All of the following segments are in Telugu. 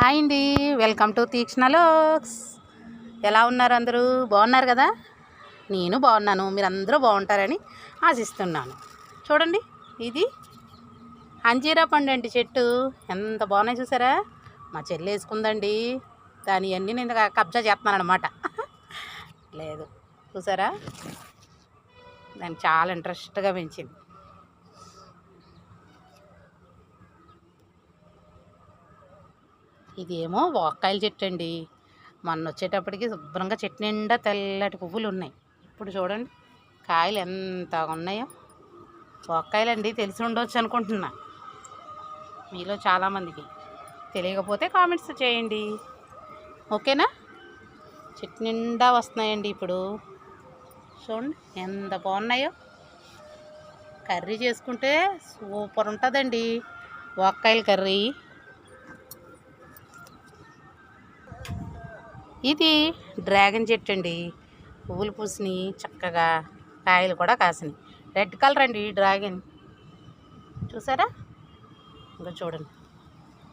హాయ్ అండి. వెల్కమ్ టు తీక్షణలోక్స్ ఎలా ఉన్నారు అందరూ? బాగున్నారు కదా? నేను బాగున్నాను. మీరందరూ బాగుంటారని ఆశిస్తున్నాను. చూడండి ఇది అంజీరా పండు అండి చెట్టు. ఎంత బాగున్నాయి చూసారా? మా చెల్లి వేసుకుందండి. దాని అన్నీ నేను కబ్జా చేస్తున్నాను అనమాట లేదు. చూసారా? దాన్ని చాలా ఇంట్రెస్ట్గా పెంచింది. ఇదేమో వాక్కాయల చెట్టు అండి మొన్న వచ్చేటప్పటికి శుభ్రంగా చెట్టు నిండా తెల్లటి పువ్వులు ఉన్నాయి. ఇప్పుడు చూడండి కాయలు ఎంత ఉన్నాయో. వాక్కాయలండి తెలిసి ఉండవచ్చు అనుకుంటున్నా. మీలో చాలామందికి. తెలియకపోతే కామెంట్స్ చేయండి. ఓకేనా? చెట్టు నిండా వస్తున్నాయండి ఇప్పుడు. చూడండి ఎంత బాగున్నాయో. కర్రీ చేసుకుంటే సూపర్ ఉంటుందండి. వాక్కాయల కర్రీ. ఇది డ్రాగన్ చెట్టు అండి. పువ్వులు పూసినాయి చక్కగా కాయలు కూడా కాసినాయి. రెడ్ కలర్ అండి డ్రాగన్. చూసారా? ఇంకా చూడండి.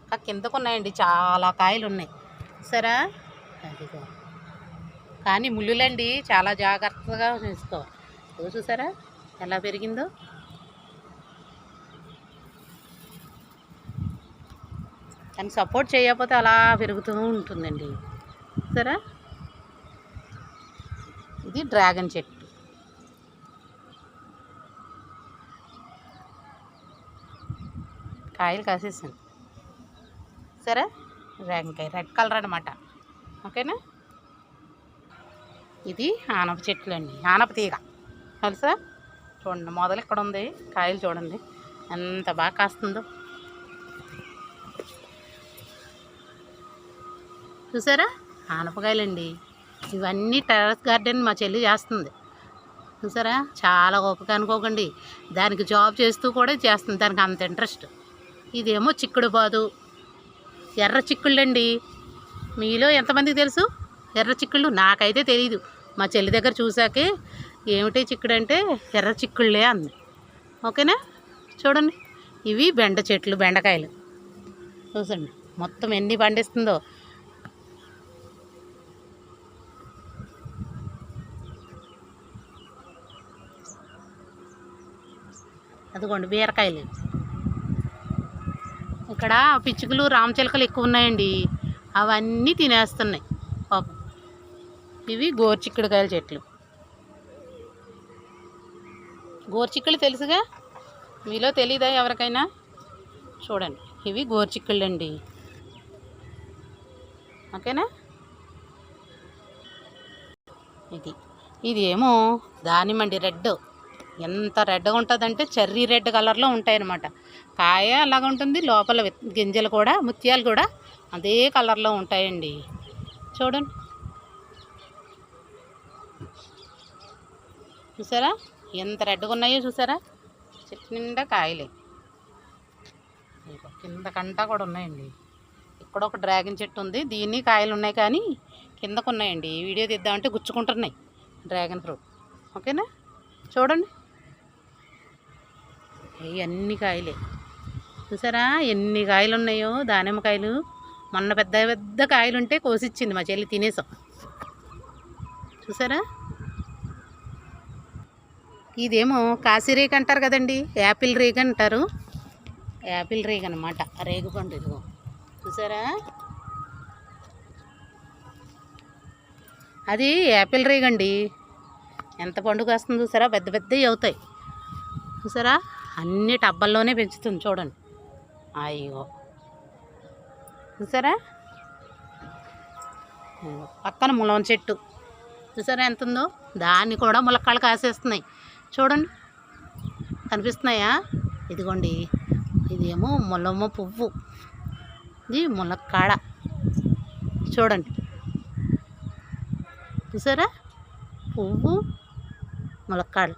ఇంకా కిందకు ఉన్నాయండి చాలా కాయలు ఉన్నాయి. చూసారా? అదిగా. కానీ ముళ్ళులండి చాలా జాగ్రత్తగా చూసుకోవాలి. చూసారా? ఎలా పెరిగిందో? దాన్ని సపోర్ట్ చేయకపోతే అలా పెరుగుతూ ఉంటుందండి. సరే ఇది డ్రాగన్ చెట్టు. కాయలు కాసేసాను. సరే? డ్రాగన్ కాయ రెడ్ కలర్ అనమాట ఓకేనా? ఇది ఆనప చెట్లు అండి ఆనప తీగ. తెలుసా? చూడండి మొదలు ఇక్కడ ఉంది? కాయలు చూడండి ఎంత బాగా కాస్తుందో. చూసారా? ఆనపకాయలండి. ఇవన్నీ టెర్రస్ గార్డెన్ మా చెల్లి చేస్తుంది. చూసారా? చాలా గొప్పగా అనుకోకండి. దానికి జాబ్ చేస్తూ కూడా చేస్తుంది. దానికి అంత ఇంట్రెస్ట్. ఇదేమో చిక్కుడు బాదు ఎర్ర చిక్కుళ్ళండి. మీలో ఎంతమందికి తెలుసు? ఎర్ర చిక్కుళ్ళు? నాకైతే తెలియదు మా చెల్లి దగ్గర చూసాకే ఏమిటి చిక్కుడు అంటే ఎర్ర చిక్కుళ్ళే అంది. ఓకేనా? చూడండి. ఇవి బెండ చెట్లు బెండకాయలు. చూసండి. మొత్తం ఎన్ని పండిస్తుందో. అదిగోండి బీరకాయలు. ఇక్కడ పిచ్చుకలు రామచిలకలు ఎక్కువ ఉన్నాయండి. అవన్నీ తినేస్తున్నాయి పాపం. ఇవి గోర్చిక్కుడుకాయల చెట్లు. గోర్చిక్కులు తెలుసుగా? మీలో తెలీదా ఎవరికైనా? చూడండి ఇవి గోర్చిక్కుళ్ళు అండి ఓకేనా? ఇది ఇది ఏమో దానిమ్మండి రెడ్ ఎంత రెడ్గా ఉంటుందంటే చెర్రీ రెడ్ కలర్లో ఉంటాయన్నమాట. కాయ అలాగ ఉంటుంది లోపల గింజలు కూడా ముత్యాలు కూడా అదే కలర్లో ఉంటాయండి. చూడండి. చూసారా? ఎంత రెడ్గా ఉన్నాయో చూసారా? చెట్టు నిండా కాయలే. కింద కంటా కూడా ఉన్నాయండి. ఇక్కడ ఒక డ్రాగన్ చెట్టు ఉంది దీన్ని కాయలు ఉన్నాయి కానీ కిందకు ఉన్నాయండి. ఈ వీడియో తీద్దామంటే గుచ్చుకుంటున్నాయి డ్రాగన్ ఫ్రూట్. ఓకేనా? చూడండి. ఇవి అన్ని కాయలే. చూసారా ఎన్ని కాయలు ఉన్నాయో దానిమ్మకాయలు. మొన్న పెద్ద పెద్ద కాయలు ఉంటే కోసిచ్చింది మా చెల్లి తినేసాం. చూసారా? ఇదేమో కాశీ రేగ అంటారు కదండి యాపిల్ రేగ అంటారు. యాపిల్ రేగ అనమాట రేగు పండు ఇదిగో. చూసారా? అది యాపిల్ రేగండి ఎంత పండుగ వస్తుంది చూసారా? పెద్ద పెద్దవి అవుతాయి. చూసారా? అన్ని టబ్బల్లోనే పెంచుతుంది చూడండి. అయ్యో. చూసారా? పక్కన ములం చెట్టు. చూసారా ఎంత ఉందో? దాన్ని కూడా ములక్కాళ్ళు కాసేస్తున్నాయి. చూడండి. కనిపిస్తున్నాయా? ఇదిగోండి. ఇదేమో ములమ్మ పువ్వు. ఇది ములక్కాడ. చూడండి. చూసారా? పువ్వు ములక్కాళ్ళు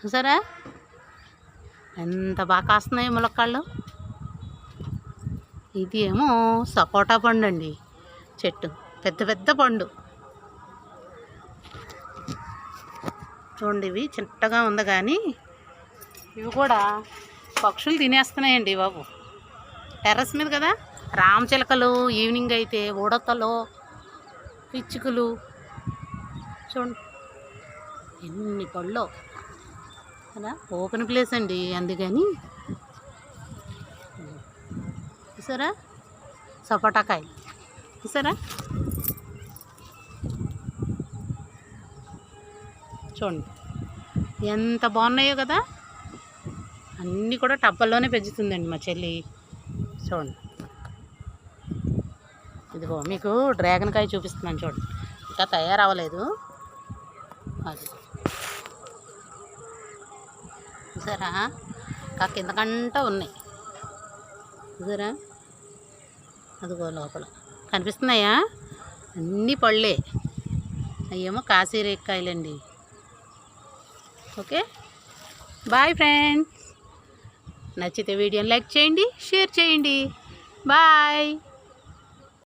చూసారా? ఎంత బాగా కాస్తున్నాయి ములక్కాళ్ళు. ఇది ఏమో సపోటా పండు అండి చెట్టు పెద్ద పెద్ద పండు. చూడండి ఇవి చిట్టగా ఉంది కానీ ఇవి కూడా పక్షులు తినేస్తున్నాయండి బాబు. టెర్రస్ మీద కదా? రామచిలకలు ఈవినింగ్ అయితే ఉడతలు పిచ్చుకలు. చూడండి ఎన్ని పళ్ళు. అలా ఓపెన్ ప్లేస్ అండి అందుకని. చూసారా? సపోటాకాయలు చూసారా? చూడండి. ఎంత బాగున్నాయో కదా? అన్నీ కూడా టబ్బల్లోనే పెంచుతుందండి మా చెల్లి. చూడండి. ఇదిగో మీకు డ్రాగన్ కాయ చూపిస్తున్నాను చూడండి. ఇంకా తయారవ్వలేదు. అది. చూసారా? ఇంకా కిందకంట ఉన్నాయి. చూసారా? అదిగో లోపల. కనిపిస్తున్నాయా? అన్నీ పళ్ళే. అయ్యేమో కాశీరేకాయలండి ఓకే? Bye friends. నచ్చితే వీడియోని లైక్ చేయండి షేర్ చేయండి. బాయ్.